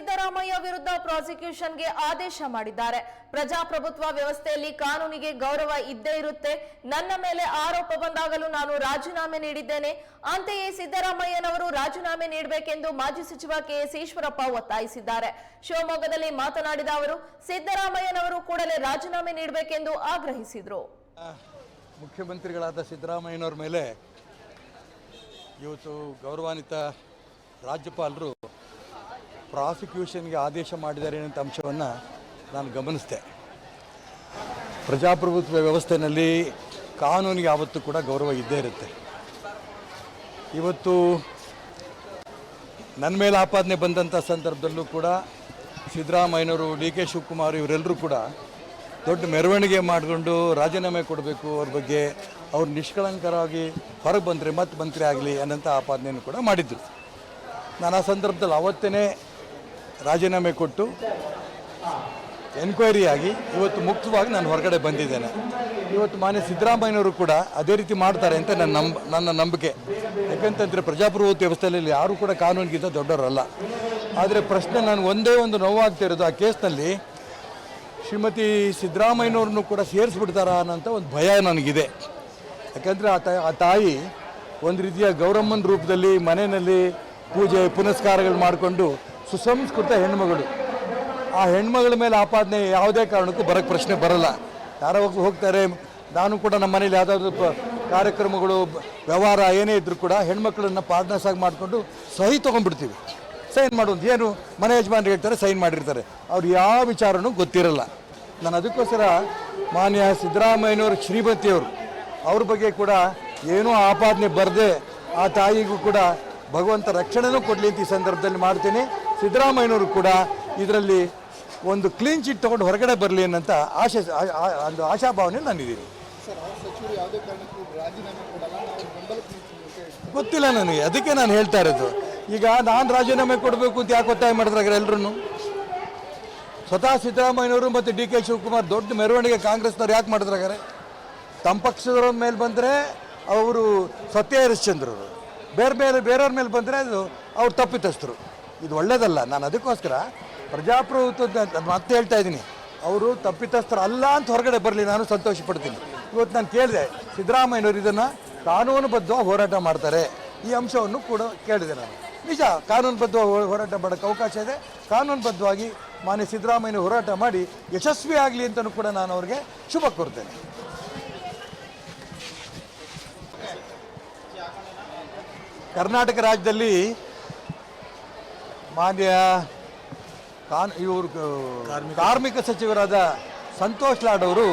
ಸಿದ್ದರಾಮಯ್ಯ ವಿರುದ್ಧ ಪ್ರಾಸಿಕ್ಯೂಷನ್ಗೆ ಆದೇಶ ಮಾಡಿದ್ದಾರೆ. ಪ್ರಜಾಪ್ರಭುತ್ವ ವ್ಯವಸ್ಥೆಯಲ್ಲಿ ಕಾನೂನಿಗೆ ಗೌರವ ಇದ್ದೇ ಇರುತ್ತೆ. ನನ್ನ ಮೇಲೆ ಆರೋಪ ಬಂದಾಗಲೂ ನಾನು ರಾಜೀನಾಮೆ ನೀಡಿದ್ದೇನೆ. ಅಂತೆಯೇ ಸಿದ್ದರಾಮಯ್ಯನವರು ರಾಜೀನಾಮೆ ನೀಡಬೇಕೆಂದು ಮಾಜಿ ಸಚಿವ ಕೆಎಸ್ ಈಶ್ವರಪ್ಪ ಒತ್ತಾಯಿಸಿದ್ದಾರೆ. ಶಿವಮೊಗ್ಗದಲ್ಲಿ ಮಾತನಾಡಿದ ಅವರು, ಸಿದ್ದರಾಮಯ್ಯನವರು ಕೂಡಲೇ ರಾಜೀನಾಮೆ ನೀಡಬೇಕೆಂದು ಆಗ್ರಹಿಸಿದರು. ಮುಖ್ಯಮಂತ್ರಿಗಳಾದ ಸಿದ್ದರಾಮಯ್ಯನವರ ಮೇಲೆ ಇವತ್ತು ಗೌರವಾನ್ವಿತ ರಾಜ್ಯಪಾಲರು ಪ್ರಾಸಿಕ್ಯೂಷನ್ಗೆ ಆದೇಶ ಮಾಡಿದ್ದಾರೆ ಅನ್ನೋ ಅಂಶವನ್ನು ನಾನು ಗಮನಿಸಿದೆ. ಪ್ರಜಾಪ್ರಭುತ್ವ ವ್ಯವಸ್ಥೆಯಲ್ಲಿ ಕಾನೂನಿಗೆ ಯಾವತ್ತೂ ಕೂಡ ಗೌರವ ಇದ್ದೇ ಇರುತ್ತೆ. ಇವತ್ತು ನನ್ನ ಮೇಲೆ ಆಪಾದನೆ ಬಂದಂಥ ಸಂದರ್ಭದಲ್ಲೂ ಕೂಡ ಸಿದ್ದರಾಮಯ್ಯನವರು ಡಿ ಕೆ ಶಿವಕುಮಾರ್ ಇವರೆಲ್ಲರೂ ಕೂಡ ದೊಡ್ಡ ಮೆರವಣಿಗೆ ಮಾಡಿಕೊಂಡು ರಾಜೀನಾಮೆ ಕೊಡಬೇಕು ಅವ್ರ ಬಗ್ಗೆ ಅವ್ರು ನಿಷ್ಕಳಂಕರಾಗಿ ಹೊರಗೆ ಬಂದರೆ ಮತ್ತೆ ಮಂತ್ರಿ ಆಗಲಿ ಅನ್ನೋಂಥ ಆಪಾದನೆಯನ್ನು ಕೂಡ ಮಾಡಿದ್ದರು ನಾನು ಆ ಸಂದರ್ಭದಲ್ಲಿ ಅವತ್ತೇ ರಾಜೀನಾಮೆ ಕೊಟ್ಟು ಎನ್ಕ್ವೈರಿ ಆಗಿ ಇವತ್ತು ಮುಕ್ತವಾಗಿ ನಾನು ಹೊರಗಡೆ ಬಂದಿದ್ದೇನೆ. ಇವತ್ತು ಮಾನ್ಯ ಸಿದ್ದರಾಮಯ್ಯನವರು ಕೂಡ ಅದೇ ರೀತಿ ಮಾಡ್ತಾರೆ ಅಂತ ನನ್ನ ನಂಬ, ನನ್ನ ನಂಬಿಕೆ. ಯಾಕಂತಂದರೆ ಪ್ರಜಾಪ್ರಭುತ್ವ ವ್ಯವಸ್ಥೆಯಲ್ಲಿ ಯಾರೂ ಕೂಡ ಕಾನೂನಿಗಿಂತ ದೊಡ್ಡವರಲ್ಲ. ಆದರೆ ಪ್ರಶ್ನೆ ನಾನು ಒಂದೇ ಒಂದು ನೋವಾಗ್ತಿರೋದು ಆ ಕೇಸ್ನಲ್ಲಿ. ಶ್ರೀಮತಿ ಸಿದ್ದರಾಮಯ್ಯನವ್ರನ್ನು ಕೂಡ ಸೇರಿಸ್ಬಿಡ್ತಾರಾ ಅನ್ನೋಂಥ ಒಂದು ಭಯ ನನಗಿದೆ. ಯಾಕಂದರೆ ಆ ತಾಯಿ ಆ ತಾಯಿ ಒಂದು ರೀತಿಯ ಗೌರಮ್ಮನ ರೂಪದಲ್ಲಿ ಮನೆಯಲ್ಲಿ ಪೂಜೆ, ಪುನಸ್ಕಾರಗಳು ಮಾಡಿಕೊಂಡು ಸುಸಂಸ್ಕೃತ ಹೆಣ್ಮಗಳು. ಆ ಹೆಣ್ಮಗಳ ಮೇಲೆ ಆಪಾದನೆ ಯಾವುದೇ ಕಾರಣಕ್ಕೂ ಬರೋಕ್ಕೆ ಪ್ರಶ್ನೆ ಬರಲ್ಲ. ಯಾರೋ ಹೋಗ್- ಹೋಗ್ತಾರೆ, ನಾನು ಕೂಡ ನಮ್ಮ ಮನೇಲಿ ಯಾವುದಾದ್ರು ಕಾರ್ಯಕ್ರಮಗಳು, ವ್ಯವಹಾರ ಏನೇ ಇದ್ದರೂ ಕೂಡ ಹೆಣ್ಮಕ್ಳನ್ನ ಪಾರ್ಟ್ನರ್ಸ್ ಆಗಿ ಮಾಡಿಕೊಂಡು ಸಹಿ ತೊಗೊಂಡ್ಬಿಡ್ತೀವಿ. ಸೈನ್ ಮಾಡೋದು ಏನು ಮನೆ ಯಜಮಾನ್ರು ಹೇಳ್ತಾರೆ, ಸೈನ್ ಮಾಡಿರ್ತಾರೆ. ಅವ್ರು ಯಾವ ವಿಚಾರನೂ ಗೊತ್ತಿರಲ್ಲ. ನಾನು ಅದಕ್ಕೋಸ್ಕರ ಮಾನ್ಯ ಸಿದ್ದರಾಮಯ್ಯನವರು, ಶ್ರೀಮತಿಯವರು, ಅವ್ರ ಬಗ್ಗೆ ಕೂಡ ಏನೂ ಆಪಾದನೆ ಬರದೆ ಆ ತಾಯಿಗೂ ಕೂಡ ಭಗವಂತ ರಕ್ಷಣೆನೂ ಕೊಡಲಿ ಅಂತ ಈ ಸಂದರ್ಭದಲ್ಲಿ ಮಾಡ್ತೀನಿ. ಸಿದ್ದರಾಮಯ್ಯನವರು ಕೂಡ ಇದರಲ್ಲಿ ಒಂದು ಕ್ಲೀನ್ ಚಿಟ್ ತೊಗೊಂಡು ಹೊರಗಡೆ ಬರಲಿ ಅನ್ನೋಂಥ ಆಶೆ ಒಂದು ಆಶಾಭಾವನೆ ನಾನಿದ್ದೀನಿ ಗೊತ್ತಿಲ್ಲ ನನಗೆ ಅದಕ್ಕೆ ನಾನು ಹೇಳ್ತಾ ಇರೋದು. ಈಗ ನಾನು ರಾಜೀನಾಮೆ ಕೊಡಬೇಕು ಅಂತ ಯಾಕೆ ಒತ್ತಾಯ ಮಾಡಿದ್ರಾಗ ಎಲ್ಲರೂ ಸ್ವತಃ ಸಿದ್ದರಾಮಯ್ಯನವರು ಮತ್ತು ಡಿ ಕೆ ಶಿವಕುಮಾರ್ ದೊಡ್ಡ ಮೆರವಣಿಗೆ ಕಾಂಗ್ರೆಸ್ನವ್ರು ಯಾಕೆ ಮಾಡಿದ್ರಾಗಾರೆ? ತಮ್ಮ ಪಕ್ಷದವ್ರ ಮೇಲೆ ಬಂದರೆ ಅವರು ಸತ್ಯ ಹರಿಶ್ಚಂದ್ರರು. ಬೇರೆ ಬೇರೆ ಬೇರೆಯವ್ರ ಮೇಲೆ ಬಂದರೆ ಅದು ಅವ್ರು ತಪ್ಪಿತಸ್ಥರು. ಇದು ಒಳ್ಳೇದಲ್ಲ, ನಾನು ಅದಕ್ಕೋಸ್ಕರ ಪ್ರಜಾಪ್ರಭುತ್ವದ ಮತ್ತೆ ಹೇಳ್ತಾ ಇದ್ದೀನಿ. ಅವರು ತಪ್ಪಿತಸ್ಥರು ಅಲ್ಲ ಅಂತ ಹೊರಗಡೆ ಬರಲಿ, ನಾನು ಸಂತೋಷ ಪಡ್ತೀನಿ. ಇವತ್ತು ನಾನು ಕೇಳಿದೆ, ಸಿದ್ದರಾಮಯ್ಯನವರು ಇದನ್ನು ಕಾನೂನುಬದ್ಧ ಹೋರಾಟ ಮಾಡ್ತಾರೆ. ಈ ಅಂಶವನ್ನು ಕೂಡ ಕೇಳಿದೆ ನಾನು. ನಿಜ, ಕಾನೂನುಬದ್ಧ ಹೋರಾಟ ಮಾಡೋಕ್ಕೆ ಅವಕಾಶ ಇದೆ. ಕಾನೂನುಬದ್ಧವಾಗಿ ಮಾನ್ಯ ಸಿದ್ದರಾಮಯ್ಯ ಹೋರಾಟ ಮಾಡಿ ಯಶಸ್ವಿ ಆಗಲಿ ಅಂತಲೂ ಕೂಡ ನಾನು ಅವ್ರಿಗೆ ಶುಭ ಕೋರ್ತೇನೆ. ಕರ್ನಾಟಕ ರಾಜ್ಯದಲ್ಲಿ ಮಾನ್ಯ ಕಾನ್ ಇವರು ಕಾರ್ಮಿಕ. ಸಚಿವರಾದ ಸಂತೋಷ್ ಲಾಡ್ ಅವರು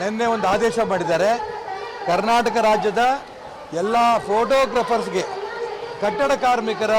ನಿನ್ನೆ ಒಂದು ಆದೇಶ ಮಾಡಿದ್ದಾರೆ. ಕರ್ನಾಟಕ ರಾಜ್ಯದ ಎಲ್ಲ ಫೋಟೋಗ್ರಫರ್ಸ್ಗೆ ಕಟ್ಟಡ ಕಾರ್ಮಿಕರ